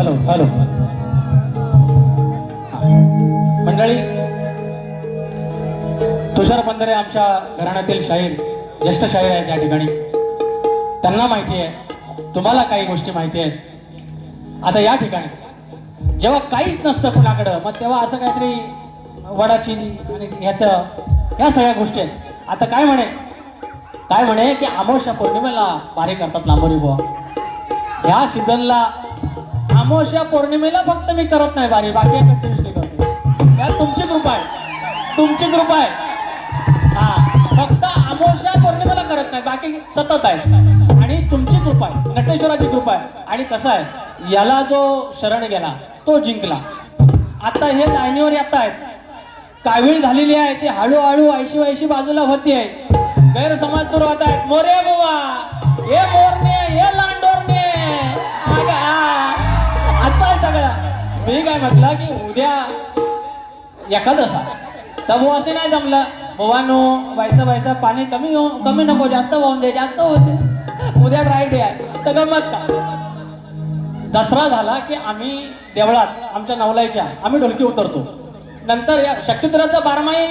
Hello hello. मंडळी तुषार बंदरे आमच्या घराण्यातील शाहीर ज्येष्ठ शाहीर आहेत या ठिकाणी. त्यांना माहिती आहे तुम्हाला काही गोष्टी माहिती आहेत. आता या ठिकाणी जेव्हा काहीच नसतं कुणाकडं मग तेव्हा असं काहीतरी वडाची आणि ह्याचं ह्या सगळ्या गोष्टी आहेत. आता काय म्हणे? काय म्हणे की अमावस्या पौर्णिमेला बारी करतात लांबोरी बुवा. ह्या सीझनला अमावस्या पौर्णिमेला फक्त मी करत नाही बारी बाकी कंटिन्युअसली करतो. त्यात तुमची कृपा आहे. तुमची कृपा आहे. हा फक्त अमावस्या पौर्णिमेला करत नाही बाकी सतत आहे. आणि तुमची कृपा आहे नटेश्वराची कृपा आहे. आणि कसं आहे याला जो शरण गेला तो जिंकला. आता हे लाईनीवर येत आहेत. कावीळ झालेली आहे ती हळूहळू ऐशी वैशी बाजूला होती आहे. गैरसमाज दूर आहेत. मोरे बुवा हे मोरने हे ला मी काय म्हटलं की उद्या एखादसा तर बुवासने नाही जमलं. भवानो व्हायचं व्हायचं पाणी कमी हो कमी नको जास्त वाहून दे जास्त होते उद्या ड्राय डे आहे. तर गमत का? दसरा झाला की आम्ही देवळात आमच्या नवलाईच्या आम्ही ढोलकी उतरतो. नंतर या शक्तिपुराचा बारमाही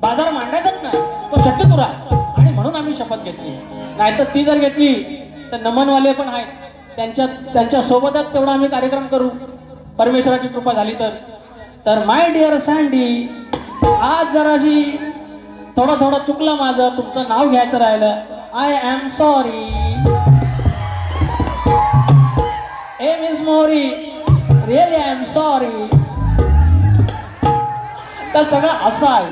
बाजार मांडायचाच नाही तो शक्तिपुरा आणि म्हणून आम्ही शपथ घेतली. नाहीतर ती जर घेतली तर नमनवाले पण आहेत. त्यांच्या त्यांच्या सोबतच तेवढा आम्ही कार्यक्रम करू. परमेश्वराची कृपा झाली तर. तर माय डिअर सँडी आज जराशी थोडं थोडं चुकलं माझं तुमचं नाव घ्यायचं राहिलं. I am sorry a miss Mori really I am sorry तर सगळं असं आहे.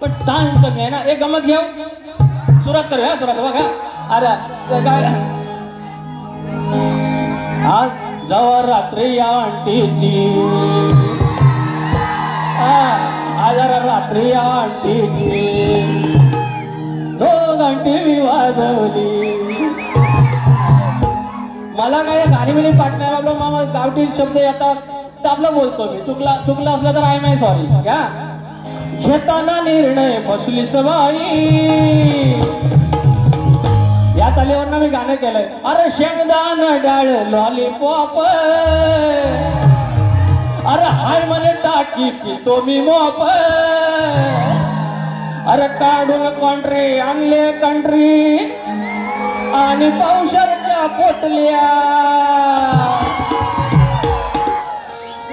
पण टाइम कमी आहे ना. एक गमत घेऊ? सुरुवात करूया सुरुवात बघा. अरे काय? आज जेव्हा रात्री या आंटीची. आज रात्री या आंटीची. दोन घंटी मी वाजवली. मला काय गाणी बिणी पाठ नाही आपलं मामा गावठी शब्द येतात तर आपलं बोलतो मी. चुकला चुकला असलं तर आय माय सॉरी घ्या घेताना निर्णय फसली सवाई या चालीवरनं मी गाणं केलंय. अरे शेंगदान डाळ लॉलीपॉप अरे हाय म्हणे टाकी पितो मी मोप. अरे काढून कॉन्ट्री आणले कंट्री आणि पावशरच्या पोटल्या.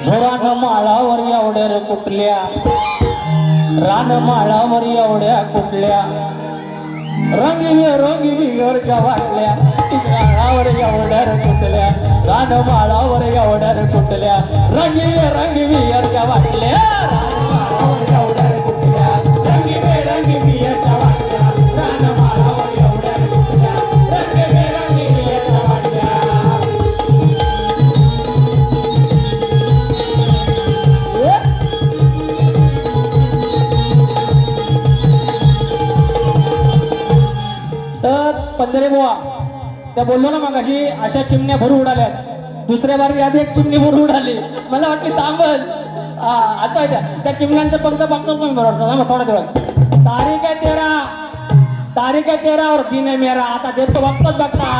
झोरान माळावर एवढ्या रे कुठल्या? रान माळावर एवढ्या कुठल्या? रंगी रंगी घरच्या वाटल्या रानावर एवढ्या रे कुठल्या रानमाळावर माळावर एवढ्या कुठल्या रंगी रंगी घरच्या वाटल्या रानमाळावर माळावर एवढ्या कुठल्या रंगी रंगी तर पंधरे बुवा. त्या बोललो ना मग अशी अशा चिमण्या भरू उडाल्यात. दुसऱ्या बारी आधी एक चिमणी भरू उडाली. मला वाटली तांबल हा असं आहे त्या. चिमण्यांचं पंख बघतो पण बरोबर मग थोडा दिवस. तारीख आहे तेरा. तारीख आहे तेरावर दिन आहे मेरा. आता देतो बघतोच बघता.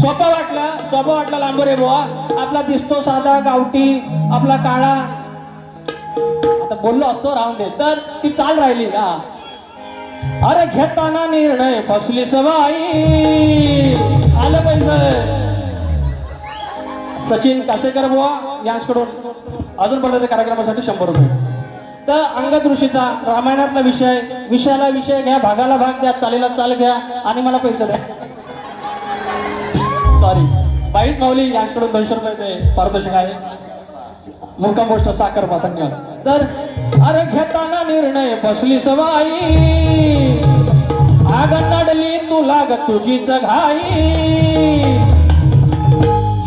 सोपं वाटलं सोपं वाटलं लांबोरे बुवा. आपला दिसतो साधा गावठी आपला काळा. आता बोललो असतो राहून दे. तर ती चाल राहिली. हा. अरे घेताना निर्णय फसली सवाई. आलं पाहिजे सचिन कासेकर बुवा यांच्याकडून अजून पर्यंत कार्यक्रमासाठी शंभर रुपये. तर अंगद ऋषीचा रामायणातला विषय विषयाला विषय घ्या भागाला भाग द्या चालीला चाल घ्या आणि मला पैसे द्या. सॉरी बाईट माऊली यांच्याकडून दोनशे रुपयाचे पारितोषिक आहे. मुक्का गोष्ट साखर धन्यवाद तर अरे घेताना निर्णय फसली सवाई आग नडली तुला ग तुझीच घाई.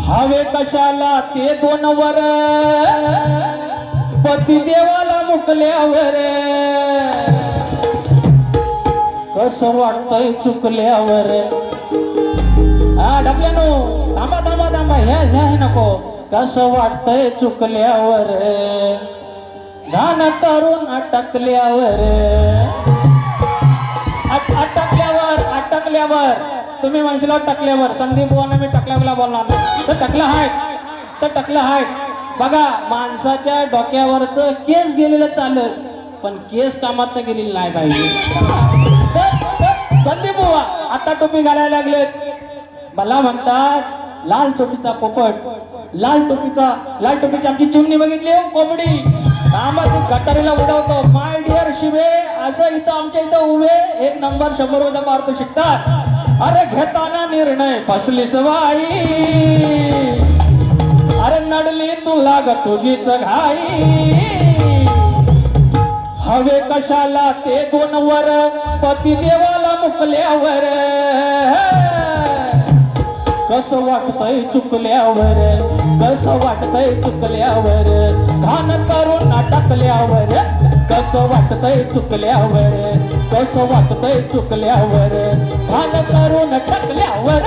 हवे कशाला ते दोन वर? पती देवाला मुकल्यावर. कस वाटतय चुकल्यावर? हा डबल्यानो थांबा थांबा थांबा ह्या ह्या नको. कसं वाटतंय चुकल्यावर? घाण करून अटकल्यावर. अटकल्यावर अटकल्यावर. तुम्ही म्हणशील टकल्यावर संदीप बुवांना मी टकल्याला बोलणार तर टकलं हाय. तर टकलं हाय. बघा माणसाच्या डोक्यावरच केस गेलेलं चालत पण केस कामात गेलेली नाही पाहिजे संदीप बुवा आता टोपी घालायला लागलेत. मला म्हणतात लाल टोपीचा पोपट लाल टोपीचा लाल टोपीची आमची चिमणी बघितली हो कोंबडी. थांबा तू गटारीला उडवतो. माय डिअर शिवे असं इथं आमच्या इथं उभे एक नंबर शंभर वजा मारतो शिकतात. अरे घेताना निर्णय फसली सवाई अरे नडली तुला ग तुझीच घाई. हवे कशाला ते दोन वर पती देवाला मुकल्यावर. कस वाटतय चुकल्यावर? कस वाटतय चुकल्यावर? घाण करून टाकल्यावर कस वाटतय चुकल्यावर? कस वाटतय चुकल्यावर? घाण करून टाकल्यावर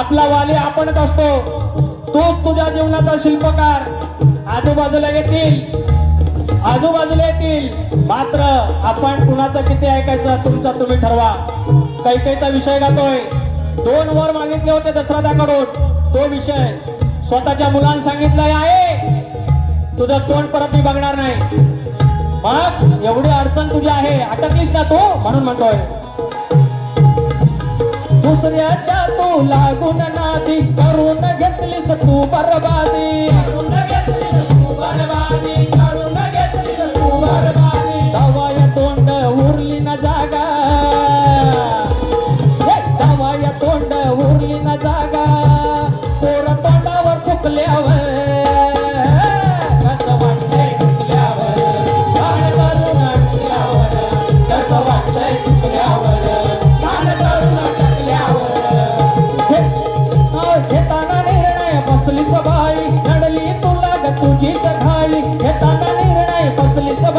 आपला वाली आपणच असतो. तोच तुझ्या जीवनाचा शिल्पकार. आजूबाजूला येतील. आजूबाजूला येतील. मात्र आपण कुणाचं किती ऐकायचं तुमचा तुम्ही ठरवा. कैकेचा विषय गातोय. दोन वर मागितले होते दशरथाकडून. तो विषय स्वतःच्या मुलांना सांगितलाय आहे तुझं तोंड परत मी बघणार नाही. मग एवढी अडचण तुझी आहे अटकलीस ना तू? म्हणून म्हणतोय. दुसऱ्याच्या तू लागून नादी करून घेतलीस तू बरबादी. करून घेतलीस तू बरबादी.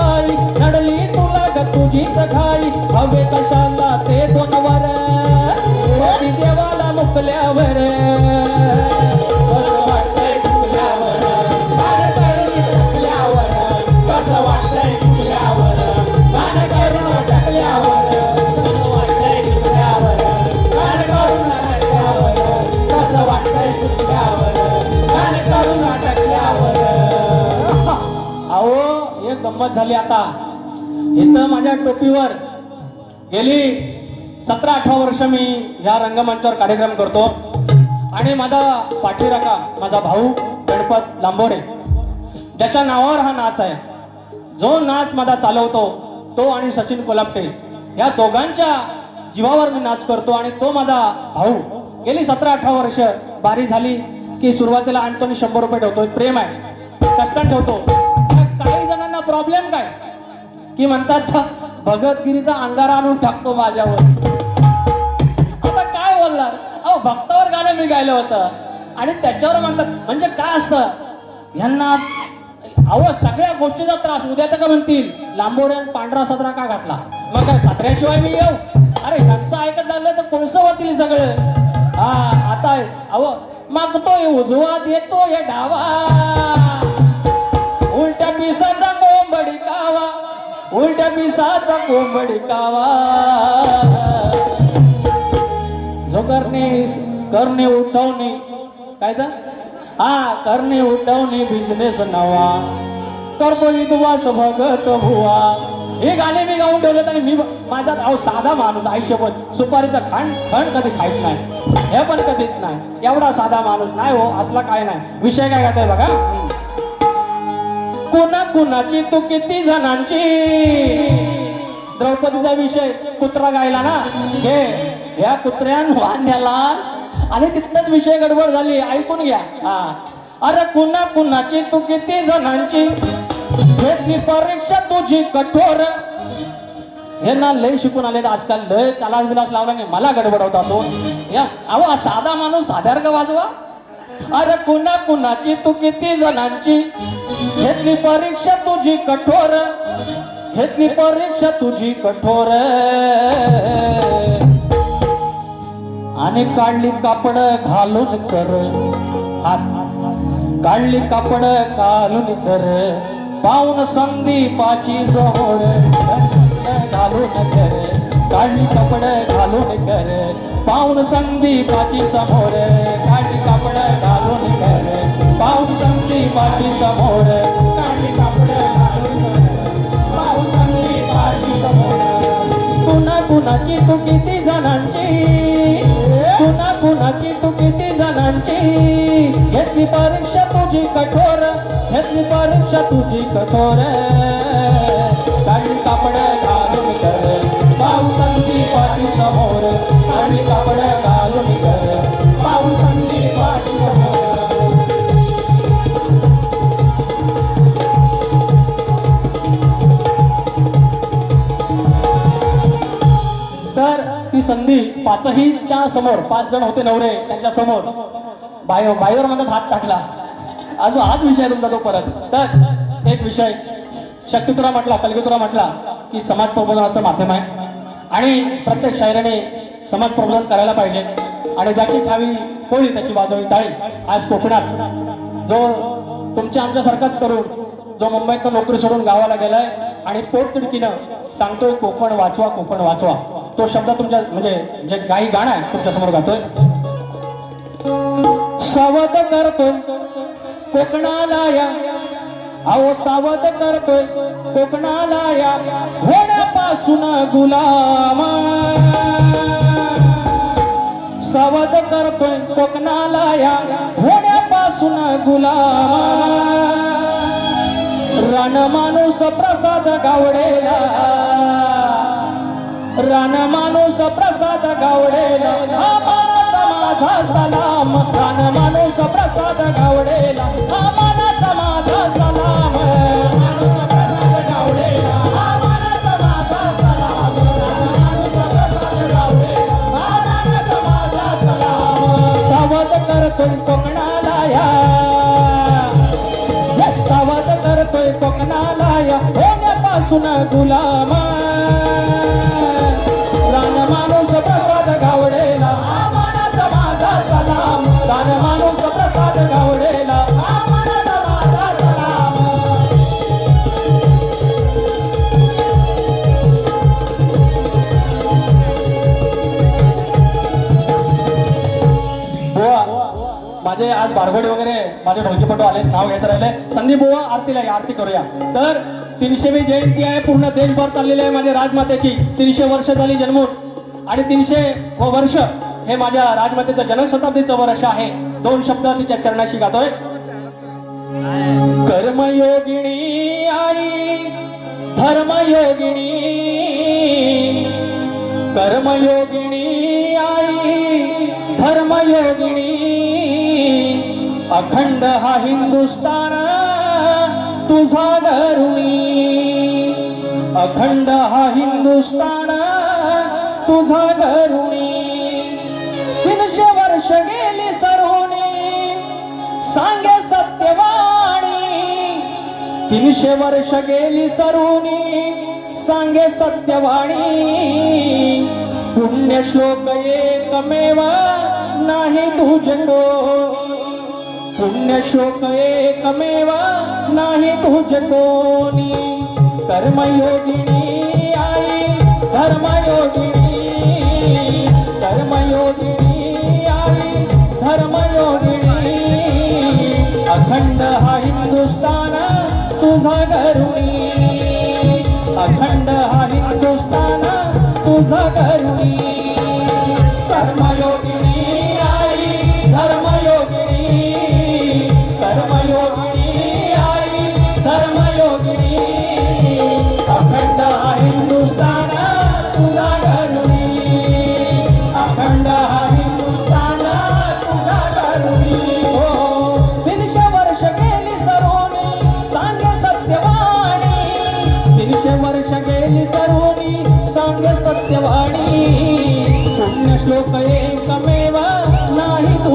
बसली सबाई नडली तुला ग तुझीच हवे कशाला ते दोन वर देवाला मुकल्यावर सुरुवात झाली आता. इथं माझ्या टोपीवर गेली सतरा अठरा वर्ष मी या रंगमंचावर कार्यक्रम करतो. आणि माझा पाठीराखा माझा भाऊ गणपत लांबोरे ज्याच्या नावावर हा नाच आहे. जो नाच माझा चालवतो तो आणि सचिन कोलापटे या दोघांच्या जीवावर मी नाच करतो आणि तो माझा भाऊ. गेली सतरा अठरा वर्ष बारी झाली की सुरुवातीला आणतो आणि शंभर रुपये ठेवतो प्रेम आहे. कष्टात ठेवतो. प्रॉब्लेम काय? की म्हणतात भगतगिरीचा अंगार आणून टाकतो माझ्यावर. आता काय बोलणार? अहो भक्तावर गाणं मी गायलं होतं. आणि त्याच्यावर म्हणतात म्हणजे काय असतं? ह्यांना अहो सगळ्या गोष्टीचा त्रास. उद्या तर का म्हणतील लांबोऱ्यान पांढरा सदरा का घातला? मग काय सदऱ्याशिवाय मी येऊ? अरे ह्यांचं ऐकत झालं तर कोळसं होतील सगळं. हा आता अहो मागतोय उजवा देतो हे डावा. उलट्या पिसत कावा. उलट्या पिसाचा कोंबडी कावा. जो करणे करणे उठवणे. काय तर हा करणे उठवणे बिझनेस नवा. करतो विद्वास भगत भुवा हे गाणे मी गाऊन ठेवलेत आणि मी माझा अहो साधा माणूस आयुष्यभर सुपारीचा खांड खंड कधी खाईत नाही. हे पण कधीच नाही. एवढा साधा माणूस नाही हो असला काय नाही. विषय काय काय बघा? कुणा कुणाची तू किती जणांची? द्रौपदीचा विषय कुत्रा गायला ना? हे या कुत्र्यान वाण्याला. आणि तिथंच विषय गडबड झाली. ऐकून घ्या. हा. अरे कुणा कुणाची तू किती जणांची? घेतली परीक्षा तुझी कठोर. हे ना लय शिकून आले आजकाल. लय कालास बिलास लावला नाही. मला गडबडवता तो. या. अहो साधा माणूस साधार वाजवा. अरे कुणा कुणाची तू किती जणांची? घेतली परीक्षा तुझी कठोर. घेतली परीक्षा तुझी कठोर. आणि काढली कापड घालून कर. काढली कापड घालून कर. पाहून संदीपाची समोर घालून कर. काढली कापड घालून कर. पाहून संदीपाची समोर काढली कापड घालून कर. पाहून पाऊन माझी समोर काढली कापड पाहून कर माझी समोर. कुणा कुणाची तू किती जणांची कुणा कुणाची तू किती जणांची घेतली परीक्षा तुझी कठोर घेतली परीक्षा तुझी कठोर. काढली कापड घालून कर पावसांची पाठी समोर काढली कापड पाचहीच्या समोर पाच जण होते नवरे त्यांच्यासमोर. बाय बाईवर माझा हात टाकला. अजून हाच विषय तुमचा तो परत. तर एक विषय. शक्तितुरा म्हटला कलगीतुरा म्हटला की समाज प्रबोधनाचं माध्यम आहे. आणि प्रत्येक शायराने समाज प्रबोधन करायला पाहिजे. आणि ज्याची खावी होईल त्याची वाजवी टाळी. आज कोकणात जो तुमच्या आमच्यासारखाच करून जो मुंबईत नोकरी सोडून गावाला गेलाय आणि पोटतिडकीनं सांगतोय कोकण वाचवा कोकण वाचवा. तो शब्द तुमच्या म्हणजे जे काही गाणं आहे तुमच्यासमोर गातोय. सावध करतोय कोकणाला या. अहो सावध करतोय कोकणाला या. होण्यापासून गुलाम. सावध करतोय कोकणाला या. होण्यापासून गुलाम. रान माणूस प्रसाद गावडेला. रान माणूस प्रसाद गावडेला. हा मानाचा माझा सलाम. रान माणूस प्रसाद गावडेला. हा मानाचा माझा सलाम. माझे आज बारगोडे वगैरे माझे ढोलकीपटू आले नाव घ्यायचं राहिले. संदीप बुवा आरतीला या आरती करूया. तर तीनशेवी जयंती आहे पूर्ण देशभर चाललेली आहे माझ्या राजमातेची. तीनशे वर्ष झाली जन्मून आणि तीनशे व वर्ष हे माझ्या राजमातेचं जनशताब्दीचं वर्ष आहे. दोन शब्द तिच्या चरणाशी गातोय. कर्मयोगिणी आई धर्मयोगिणी कर्मयोगिणी आई धर्मयोगिणी अखंड हा हिंदुस्तान तुझा धरुणी अखंड हा हिंदुस्तान तुझा धरुणी तीनशे वर्ष गेली सरोनी सांगे सत्यवाणी. तीनशे वर्ष गेली सरुनी सांगे सत्यवाणी. पुण्य श्लोक एकमेव नाही तुझको. पुण्य एकमेव नाही तुझकोनी कर्मयोगिनी आई धर्मयोगिनी कर्मयोगिनी आई धर्मयोगिनी. अखंड हा हिंदुस्तान तुझा घरुणी. अखंड हा हिंदुस्तान तुझा घरुणी. कर्मयोगिनी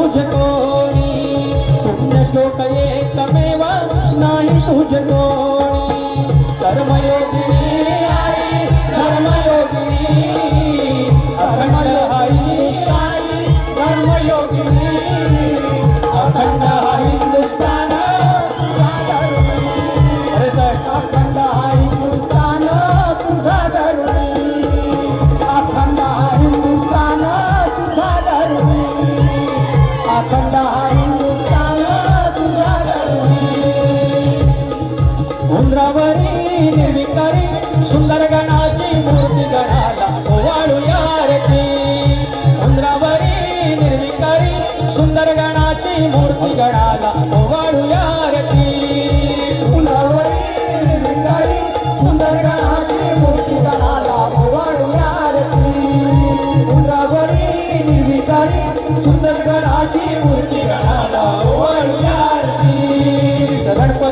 तुझको तुमने तो करे कमेवा ना ही तुझको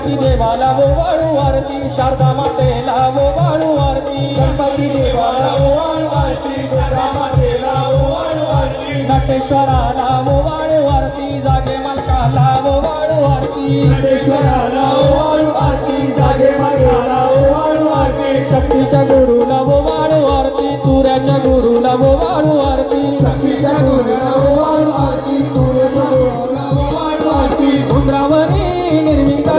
गणपती देवाला वो वाळू आरती शारदा मातेला वो वाळू आरती गणपती देवाला वो वाळू आरती शारदा मातेला वो वाळू आरती नटेश्वराला वो वाळू आरती जागे मालकाला वो वाळू आरती नटेश्वराला वो वाळू आरती जागे मालकाला वो वाळू आरती शक्तीच्या गुरुला वो वाळू आरती तुऱ्याच्या गुरुला वो वाळू आरती शक्तीच्या गुरुला